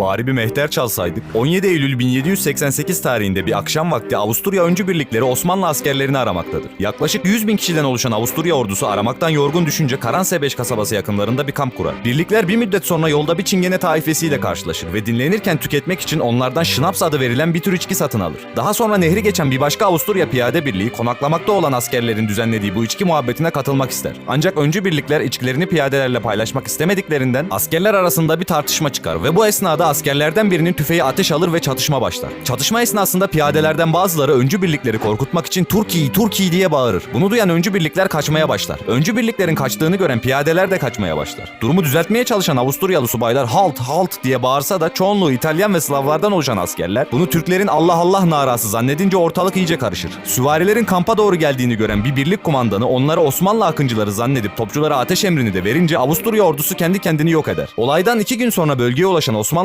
bari bir mehter çalsaydık. 17 Eylül 1788 tarihinde bir akşam vakti Avusturya öncü birlikleri Osmanlı askerlerini aramaktadır. Yaklaşık 100 bin kişiden oluşan Avusturya ordusu aramaktan yorgun düşünce Karansebeş kasabası yakınlarında bir kamp kurar. Birlikler bir müddet sonra yolda bir çingene taifesiyle karşılaşır ve dinlenirken tüketmek için onlardan şınaps adı verilen bir tür içki satın alır. Daha sonra nehri geçen bir başka Avusturya piyade birliği konaklamakta olan askerlerin düzenlediği bu içki muhabbetine katılmak ister. Ancak öncü birlikler içkilerini piyadelerle paylaşmak istemediklerinden askerler arasında bir tartışma çıkar ve bu esnada askerlerden birinin tüfeği ateş alır ve çatışma başlar. Çatışma esnasında piyadelerden bazıları öncü birlikleri korkutmak için Türkiye Türkiye diye bağırır. Bunu duyan öncü birlikler kaçmaya başlar. Öncü birliklerin kaçtığını gören piyadeler de kaçmaya başlar. Durumu düzeltmeye çalışan Avusturyalı subaylar halt halt diye bağırsa da çoğunluğu İtalyan ve Slavlardan oluşan askerler bunu Türklerin Allah Allah narası zannedince ortalık iyice karışır. Süvarilerin kampa doğru geldiğini gören bir birlik kumandanı onları Osmanlı akıncıları zannedip topçulara ateş emrini de verince Avusturya ordusu kendi kendini yok eder. Olaydan iki gün sonra bölgeye ulaşan Osmanlı